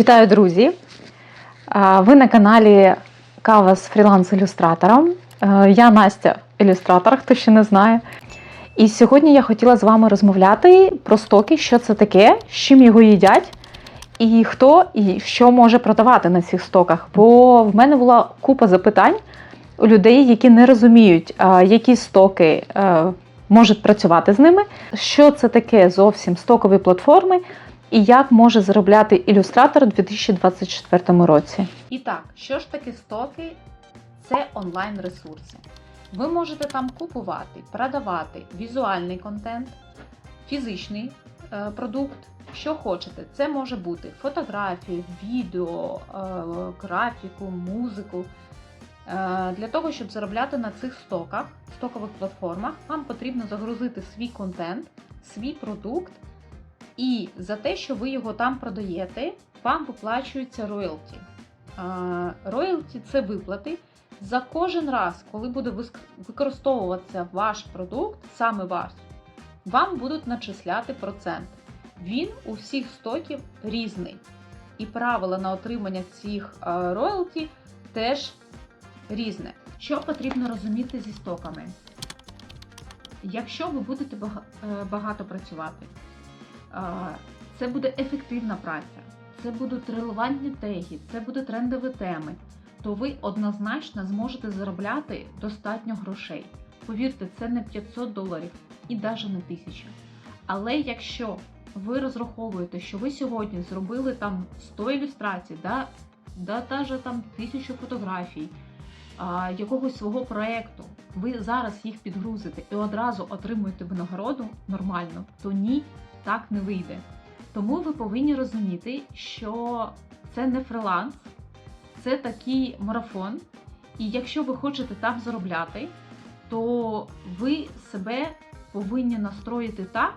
Вітаю, друзі! Ви на каналі Кава з фріланс-ілюстратором. Я Настя, ілюстратор, хто ще не знає. І сьогодні я хотіла з вами розмовляти про стоки, що це таке, з чим його їдять, і хто і що може продавати на цих стоках. Бо в мене була купа запитань у людей, які не розуміють, які стоки можуть працювати з ними, що це таке зовсім стокові платформи, і як може заробляти ілюстратор у 2024 році. І так, що ж таке стоки? Це онлайн-ресурси. Ви можете там купувати, продавати візуальний контент, фізичний е, продукт, що хочете. Це може бути фотографії, відео, е, графіку, музику. Е, Для того, щоб заробляти на цих стоках, стокових платформах, вам потрібно загрузити свій контент, свій продукт, і за те, що ви його там продаєте, вам виплачується роялті. Роялті це виплати за кожен раз, коли буде використовуватися ваш продукт, саме ваш, вам будуть начисляти процент. Він у всіх стоків різний. І правила на отримання цих роялті теж різне. Що потрібно розуміти зі стоками? Якщо ви будете е, багато працювати, це буде ефективна праця, це будуть релевантні теги, це будуть трендові теми, то ви однозначно зможете заробляти достатньо грошей. Повірте, це не 500 доларів і навіть не 1000. Але якщо ви розраховуєте, що ви сьогодні зробили там 100 ілюстрацій, да, да, даже там 1000 фотографій, а, якогось свого проєкту, ви зараз їх підгрузите і одразу отримуєте винагороду нормально, то ні, так не вийде. Тому ви повинні розуміти, що це не фриланс, це такий марафон. І якщо ви хочете там заробляти, то ви себе повинні настроїти так,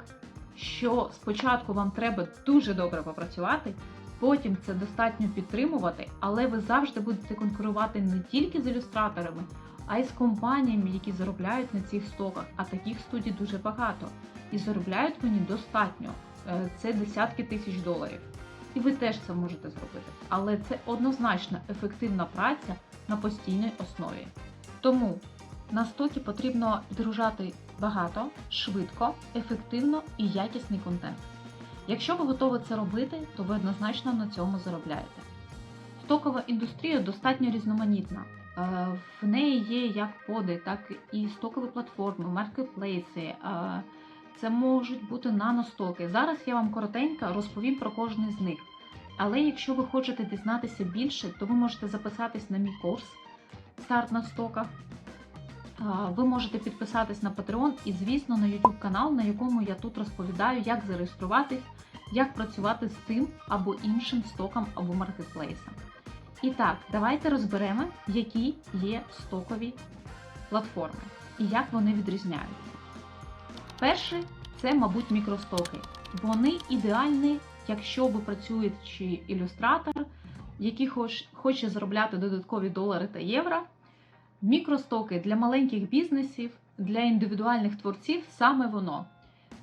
що спочатку вам треба дуже добре попрацювати, потім це достатньо підтримувати, але ви завжди будете конкурувати не тільки з ілюстраторами, а й з компаніями, які заробляють на цих стоках. А таких студій дуже багато. І заробляють вони достатньо. Е, Це десятки тисяч доларів. І ви теж це можете зробити. Але це однозначно ефективна праця на постійній основі. Тому на стокі потрібно підгружати багато, швидко, ефективно і якісний контент. Якщо ви готові це робити, то ви однозначно на цьому заробляєте. Стокова індустрія достатньо різноманітна. Е, В неї є як поди, так і стокові платформи, маркетплейси. е, Це можуть бути наностоки. Зараз я вам коротенько розповім про кожний з них. Але якщо ви хочете дізнатися більше, то ви можете записатись на мій курс Старт на стоках. Ви можете підписатись на Patreon і, звісно, на YouTube канал, на якому я тут розповідаю, як зареєструватись, як працювати з тим або іншим стоком або маркетплейсом. І так, давайте розберемо, які є стокові платформи і як вони відрізняються. Перший це, мабуть, мікростоки. Вони ідеальні, якщо ви працюючий ілюстратор, який хоч- хоче заробляти додаткові долари та євро. Мікростоки для маленьких бізнесів, для індивідуальних творців саме воно.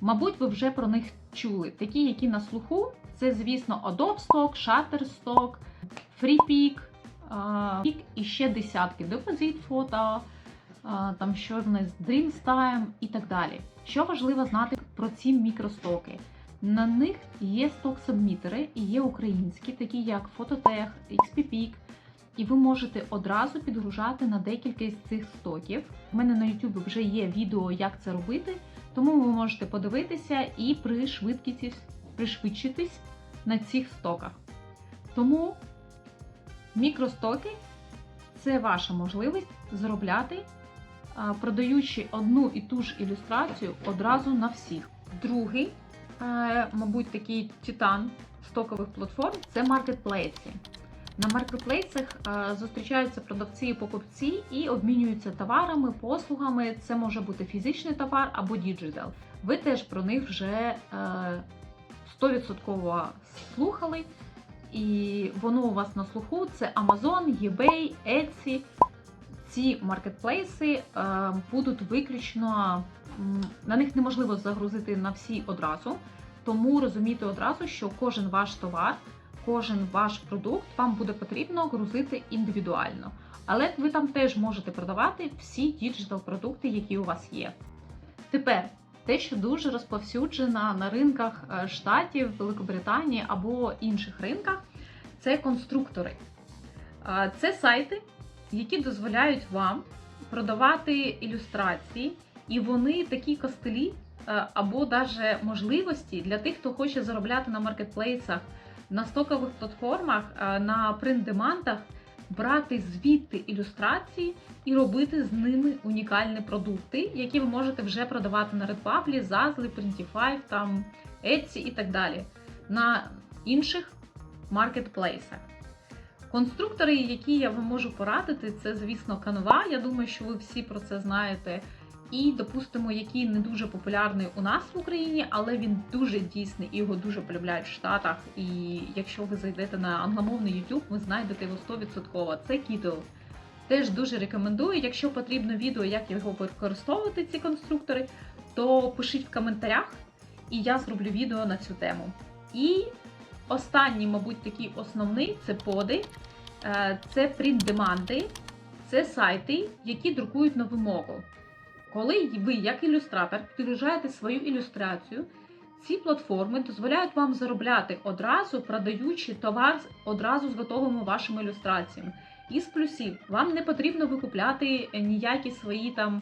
Мабуть, ви вже про них чули. Такі, які на слуху, це, звісно, Adobe Stock, Shutterstock, FreePic, Pic і ще десятки. Deposit Photo, там що в нас Dreamstime і так далі. Що важливо знати про ці мікростоки? На них є сток-сабмітери і є українські, такі як Phototech, XPPIC, і ви можете одразу підгружати на декілька з цих стоків. У мене на YouTube вже є відео, як це робити, тому ви можете подивитися і пришвидшитись на цих стоках. Тому мікростоки це ваша можливість заробляти, продаючи одну і ту ж ілюстрацію одразу на всіх. Другий, е, мабуть, такий титан стокових платформ це маркетплейси. На маркетплейсах е, зустрічаються продавці і покупці і обмінюються товарами, послугами. Це може бути фізичний товар або діджитал. Ви теж про них вже е, 100% слухали, і воно у вас на слуху це Amazon, eBay, Etsy. Ці маркетплейси е, будуть виключно на них неможливо загрузити на всі одразу, тому розумійте одразу, що кожен ваш товар кожен ваш продукт вам буде потрібно грузити індивідуально. Але ви там теж можете продавати всі діджитал продукти, які у вас є. Тепер те, що дуже розповсюджено на ринках е, Штатів, Великобританії або інших ринках, це конструктори. Е, Це сайти, які дозволяють вам продавати ілюстрації, і вони такі костелі е, або даже можливості для тих, хто хоче заробляти на маркетплейсах, на стокових платформах, е, на принт-демантах, брати звідти ілюстрації і робити з ними унікальні продукти, які ви можете вже продавати на Redbubble, Zazzle, Printify, там Etsy і так далі, на інших маркетплейсах. Конструктори, які я вам можу порадити, це, звісно, Canva. Я думаю, що ви всі про це знаєте. І, допустимо, який не дуже популярний у нас в Україні, але він дуже дійсний і його дуже полюбляють в Штатах. І якщо ви зайдете на англомовний YouTube, ви знайдете його 100%. Це Kittl. Теж дуже рекомендую. Якщо потрібно відео, як його використовувати, ці конструктори, то пишіть в коментарях, і я зроблю відео на цю тему. І останній, мабуть, такий основний це поди, Е, це принт-деманди, це сайти, які друкують на вимогу. Коли ви, як ілюстратор, підгружаєте свою ілюстрацію, ці платформи дозволяють вам заробляти одразу, продаючи товар одразу з готовими вашими ілюстраціями. Із плюсів вам не потрібно викупляти ніякі свої там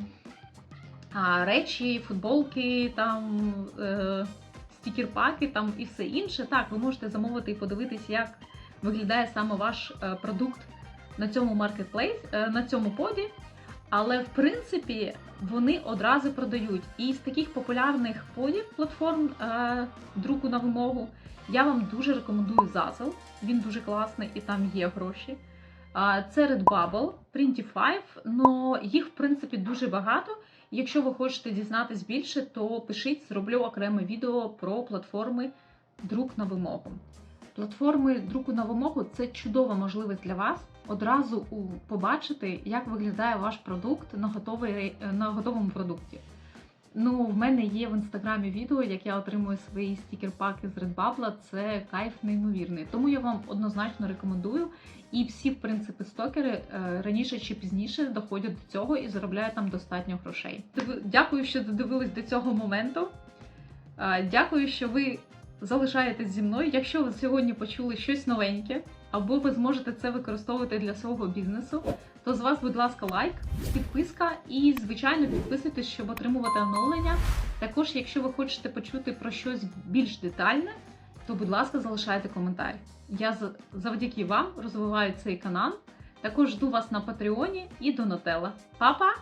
речі, футболки, там е, стікер-паки там і все інше. Так, ви можете замовити і подивитись, як виглядає саме ваш е, продукт на цьому маркетплейс, е, на цьому поді. Але в принципі вони одразу продають. І з таких популярних подів платформ е, друку на вимогу я вам дуже рекомендую Zazzle. Він дуже класний і там є гроші. А, Це Redbubble, Printify, но їх в принципі дуже багато. Якщо ви хочете дізнатись більше, то пишіть, зроблю окреме відео про платформи друк на вимогу. Платформи друку на вимогу це чудова можливість для вас одразу побачити, як виглядає ваш продукт на, готовий, на готовому продукті. Ну, в мене є в інстаграмі відео, як я отримую свої стікер-паки з Redbubble. Це кайф неймовірний. Тому я вам однозначно рекомендую. І всі, в принципі, стокери е, раніше чи пізніше доходять до цього і заробляють там достатньо грошей. Дякую, що додивились до цього моменту. Е, Дякую, що ви залишаєтесь зі мною. Якщо ви сьогодні почули щось новеньке, або ви зможете це використовувати для свого бізнесу, то з вас, будь ласка, лайк, підписка і, звичайно, підписуйтесь, щоб отримувати оновлення. Також, якщо ви хочете почути про щось більш детальне, то, будь ласка, залишайте коментар. Я за- завдяки вам розвиваю цей канал. Також жду вас на Патреоні і Донателла. Па-па!